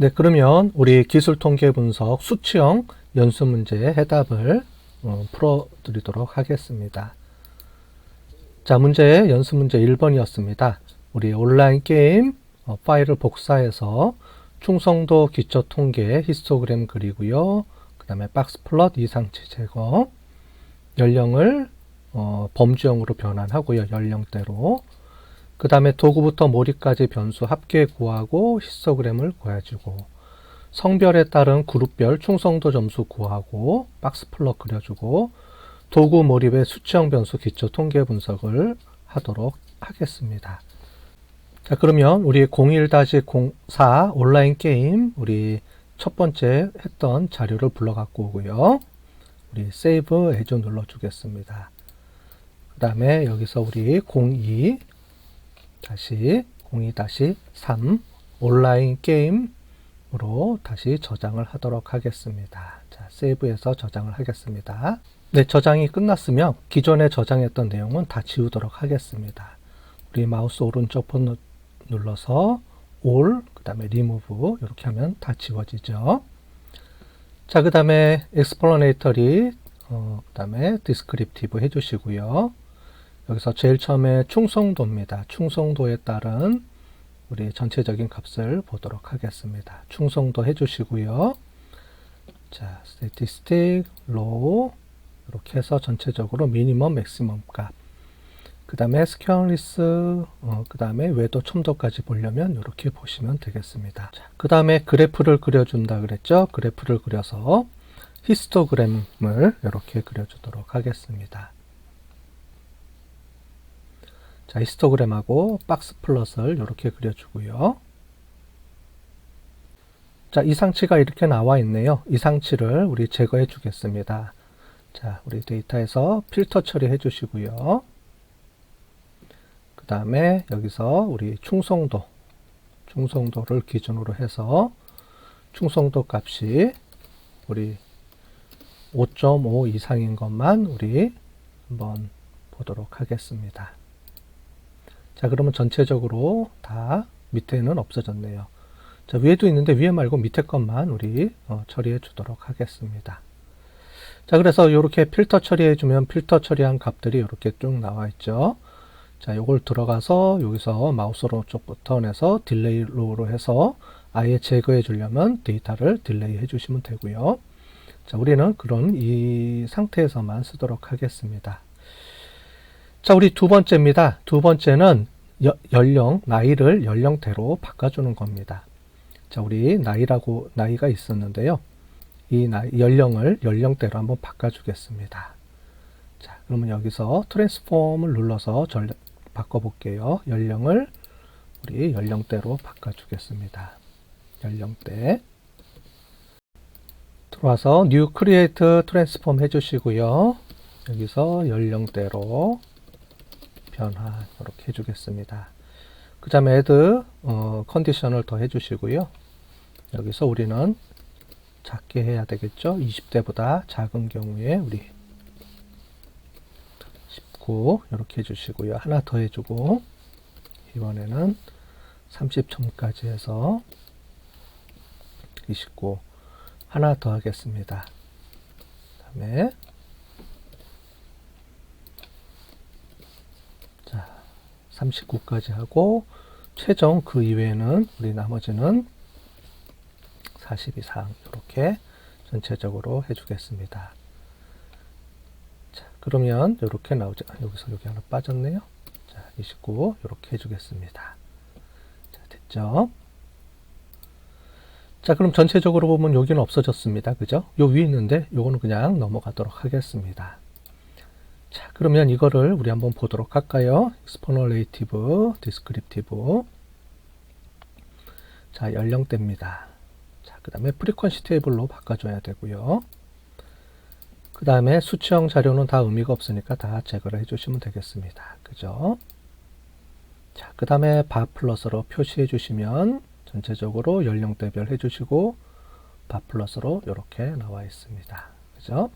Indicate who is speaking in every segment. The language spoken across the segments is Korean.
Speaker 1: 네, 그러면 우리 기술 통계 분석 수치형 연수 문제의 해답을 어, 풀어 드리도록 하겠습니다. 자, 문제 연수 문제 1번이었습니다. 우리 온라인 게임 어, 파일을 복사해서 충성도 기초 통계 히스토그램 그리고요. 그 다음에 박스 플롯 이상치 제거 연령을 어, 범주형으로 변환하고요. 연령대로 그 다음에 도구부터 몰입까지 변수 합계 구하고 히스토그램을 구해주고 성별에 따른 그룹별 충성도 점수 구하고 박스 플롯 그려주고 도구 몰입의 수치형 변수 기초 통계 분석을 하도록 하겠습니다. 자, 그러면 우리 01-04 온라인 게임 우리 첫 번째 했던 자료를 불러 갖고 오고요. 우리 세이브 에즈 눌러 주겠습니다. 그 다음에 여기서 우리 02 다시 02-3 온라인 게임으로 다시 저장을 하도록 하겠습니다. 자, 세이브해서 저장을 하겠습니다. 네, 저장이 끝났으면 기존에 저장했던 내용은 다 지우도록 하겠습니다. 우리 마우스 오른쪽 번 눌러서 all, 그 다음에 remove 이렇게 하면 다 지워지죠. 자, 그 다음에 explanatory, 어, 그 다음에 descriptive 해 주시고요. 여기서 제일 처음에 충성도입니다. 충성도에 따른 우리 전체적인 값을 보도록 하겠습니다. 충성도 해주시고요. 자, statistic, low 이렇게 해서 전체적으로 미니멈, 맥시멈 값. 그 다음에 스퀘어리스, 어, 그 다음에 외도 첨도까지 보려면 이렇게 보시면 되겠습니다. 그 다음에 그래프를 그려준다 그랬죠? 그래프를 그려서 히스토그램을 이렇게 그려주도록 하겠습니다. 자, 히스토그램하고 박스 플롯을 이렇게 그려주고요. 자, 이상치가 이렇게 나와 있네요. 이상치를 우리 제거해 주겠습니다. 자, 우리 데이터에서 필터 처리해 주시고요. 그 다음에 여기서 우리 충성도, 충성도를 기준으로 해서 충성도 값이 우리 5.5 이상인 것만 우리 한번 보도록 하겠습니다. 자, 그러면 전체적으로 다 밑에는 없어졌네요. 자, 위에도 있는데 위에 말고 밑에 것만 우리 어, 처리해 주도록 하겠습니다. 자, 그래서 이렇게 필터 처리해 주면 필터 처리한 값들이 이렇게 쭉 나와 있죠. 자, 요걸 들어가서 여기서 마우스 오른쪽 버튼에서 딜레이로 해서 아예 제거해 주려면 데이터를 딜레이 해 주시면 되고요. 자, 우리는 그런 이 상태에서만 쓰도록 하겠습니다. 자, 우리 두 번째입니다. 두 번째는 여, 연령, 나이를 연령대로 바꿔주는 겁니다. 자, 우리 나이라고, 나이가 있었는데요. 이 나이, 연령을 연령대로 한번 바꿔주겠습니다. 자, 그러면 여기서 트랜스폼을 눌러서 절, 바꿔볼게요. 연령을 우리 연령대로 바꿔주겠습니다. 연령대. 들어와서 New Create Transform 해주시고요. 여기서 연령대로 변화 이렇게 해주겠습니다. 그 다음에 add 어, 컨디션을 더 해주시고요. 여기서 우리는 작게 해야 되겠죠. 20대보다 작은 경우에 우리 19 이렇게 해주시고요. 하나 더 해주고 이번에는 30점까지 해서 29 하나 더 하겠습니다. 그 다음에 39까지 하고 최종 그 이외에는 우리 나머지는 40 이상 이렇게 전체적으로 해주겠습니다. 자, 그러면 이렇게 나오죠. 여기서 여기 하나 빠졌네요. 자, 29 이렇게 해주겠습니다. 자, 됐죠? 자, 그럼 전체적으로 보면 여기는 없어졌습니다. 그죠? 요 위에 있는데 요거는 그냥 넘어가도록 하겠습니다. 자, 그러면 이거를 우리 한번 보도록 할까요? explanative, descriptive. 자, 연령대입니다. 자, 그 다음에 frequency 테이블로 바꿔줘야 되고요. 그 다음에 수치형 자료는 다 의미가 없으니까 다 제거를 해주시면 되겠습니다. 그죠? 자, 그 다음에 바 플러스로 표시해 주시면 전체적으로 연령대별 해주시고 바 플러스로 이렇게 나와 있습니다. 그죠?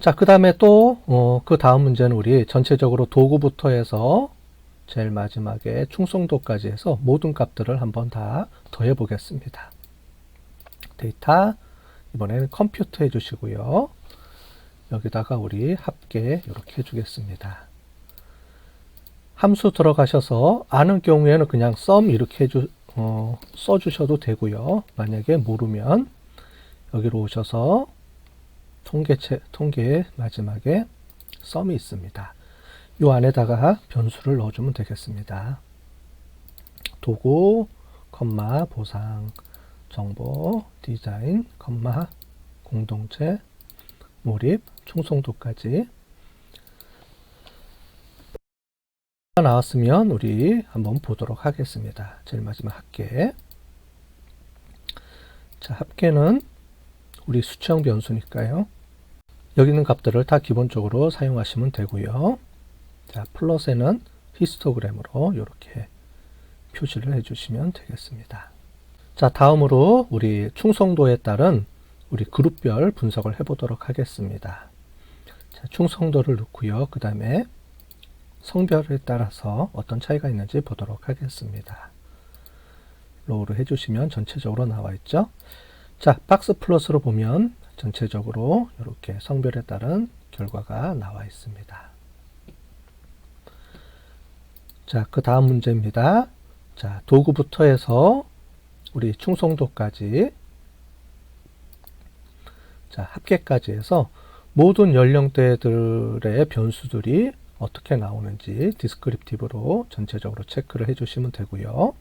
Speaker 1: 자, 그 다음에 또, 어, 그 다음 문제는 우리 전체적으로 도구부터 해서 제일 마지막에 충성도까지 해서 모든 값들을 한번 다 더해 보겠습니다. 데이터 이번에는 컴퓨터 해주시고요. 여기다가 우리 합계 이렇게 해주겠습니다. 함수 들어가셔서 아는 경우에는 그냥 sum 이렇게 해주, 어, 써주셔도 되고요. 만약에 모르면 여기로 오셔서 통계체, 통계 마지막에 sum이 있습니다. 이 안에다가 변수를 넣어주면 되겠습니다. 도구, 컴마, 보상, 정보, 디자인, 컴마, 공동체, 몰입, 충성도까지 나왔으면 우리 한번 보도록 하겠습니다. 제일 마지막 합계. 자, 합계는 우리 수치형 변수니까요. 여기 있는 값들을 다 기본적으로 사용하시면 되고요. 자, 플러스에는 히스토그램으로 이렇게 표시를 해주시면 되겠습니다. 자, 다음으로 우리 충성도에 따른 우리 그룹별 분석을 해보도록 하겠습니다. 자, 충성도를 넣고요. 그 다음에 성별에 따라서 어떤 차이가 있는지 보도록 하겠습니다. 로우를 해주시면 전체적으로 나와 있죠. 자, 박스 플러스로 보면 전체적으로 이렇게 성별에 따른 결과가 나와 있습니다. 자, 그 다음 문제입니다. 자, 도구부터 해서 우리 충성도까지 자, 합계까지 해서 모든 연령대들의 변수들이 어떻게 나오는지 디스크립티브로 전체적으로 체크를 해 주시면 되고요.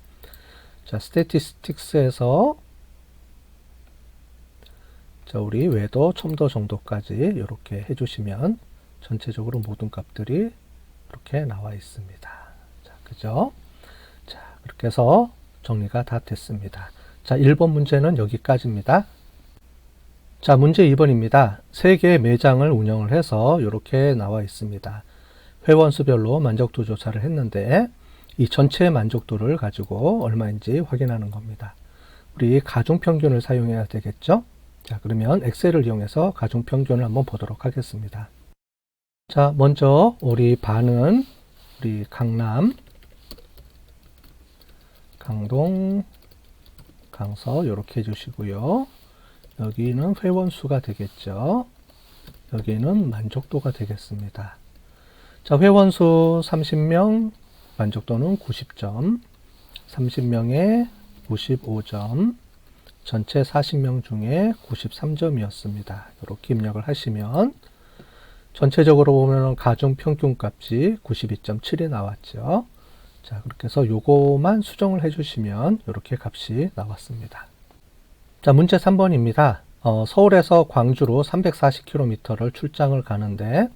Speaker 1: 자, 스태티스틱스에서 자, 우리 외도, 첨도 정도까지 이렇게 해 주시면 전체적으로 모든 값들이 이렇게 나와 있습니다. 자, 그죠? 자, 그렇게 해서 정리가 다 됐습니다. 자, 1번 문제는 여기까지입니다. 자, 문제 2번입니다. 세 개의 매장을 운영을 해서 이렇게 나와 있습니다. 회원수별로 만족도 조사를 했는데 이 전체 만족도를 가지고 얼마인지 확인하는 겁니다. 우리 가중 평균을 사용해야 되겠죠? 자, 그러면 엑셀을 이용해서 가중 평균을 한번 보도록 하겠습니다. 자, 먼저 우리 반은 우리 강남, 강동, 강서 이렇게 해주시고요. 여기는 회원 수가 되겠죠. 여기는 만족도가 되겠습니다. 자, 회원수 30명, 만족도는 90점, 30명에 95점, 전체 40명 중에 93점이었습니다. 이렇게 입력을 하시면 전체적으로 보면 가중 평균 값이 92.7이 나왔죠. 자, 그렇게 해서 요거만 수정을 해주시면 이렇게 값이 나왔습니다. 자, 문제 3번입니다. 어, 서울에서 광주로 340km를 출장을 가는데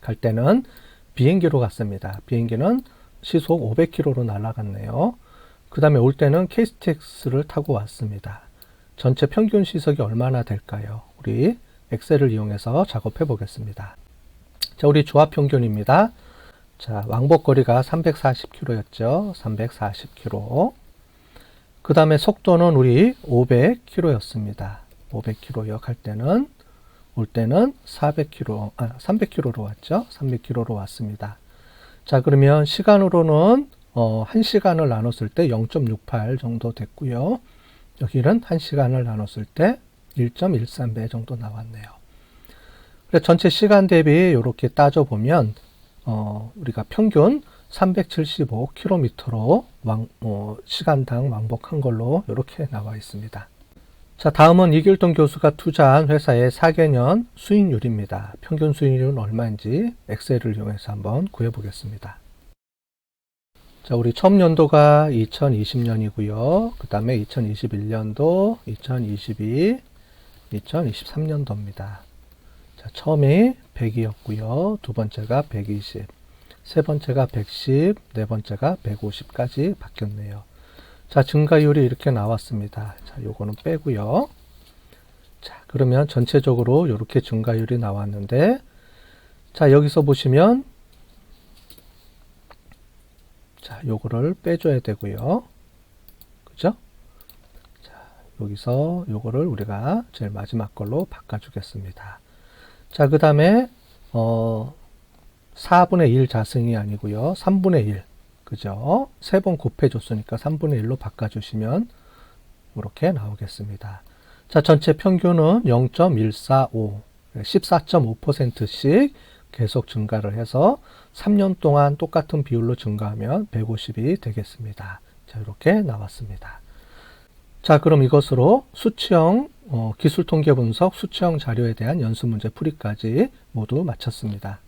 Speaker 1: 갈 때는 비행기로 갔습니다. 비행기는 시속 500km로 날아갔네요. 그 다음에 올 때는 KSTX를 타고 왔습니다. 전체 평균 시속이 얼마나 될까요? 우리 엑셀을 이용해서 작업해 보겠습니다. 자, 우리 조합 평균입니다. 자, 왕복 거리가 340km였죠. 340km. 그 다음에 속도는 우리 500km였습니다. 500km역 할 때는 올 때는 400km, 아, 300km로 왔죠. 300km로 왔습니다. 자, 그러면 시간으로는 어, 1시간을 나눴을 때 0.68 정도 됐고요. 여기는 1시간을 나눴을 때 1.13배 정도 나왔네요. 그래서 전체 시간 대비 이렇게 따져보면 어, 우리가 평균 375km로 왕, 어, 시간당 왕복한 걸로 이렇게 나와 있습니다. 자, 다음은 이길동 교수가 투자한 회사의 4개년 수익률입니다. 평균 수익률은 얼마인지 엑셀을 이용해서 한번 구해보겠습니다. 자, 우리 처음 연도가 2020년이고요. 그 다음에 2021년도, 2022, 2023년도입니다. 자, 처음이 100이었고요. 두 번째가 120, 세 번째가 110, 네 번째가 150까지 바뀌었네요. 자, 증가율이 이렇게 나왔습니다. 자, 요거는 빼고요. 자, 그러면 전체적으로 이렇게 증가율이 나왔는데 자, 여기서 보시면 자, 요거를 빼줘야 되고요. 그죠? 자, 여기서 요거를 우리가 제일 마지막 걸로 바꿔주겠습니다. 자, 그 다음에, 어, 4분의 1 자승이 아니고요. 3분의 1. 그죠? 세 번 곱해줬으니까 3분의 1로 바꿔주시면 이렇게 나오겠습니다. 자, 전체 평균은 0.145, 14.5%씩 계속 증가를 해서 3년 동안 똑같은 비율로 증가하면 150이 되겠습니다. 자, 이렇게 나왔습니다. 자, 그럼 이것으로 수치형 어, 기술 통계 분석 수치형 자료에 대한 연수 문제 풀이까지 모두 마쳤습니다.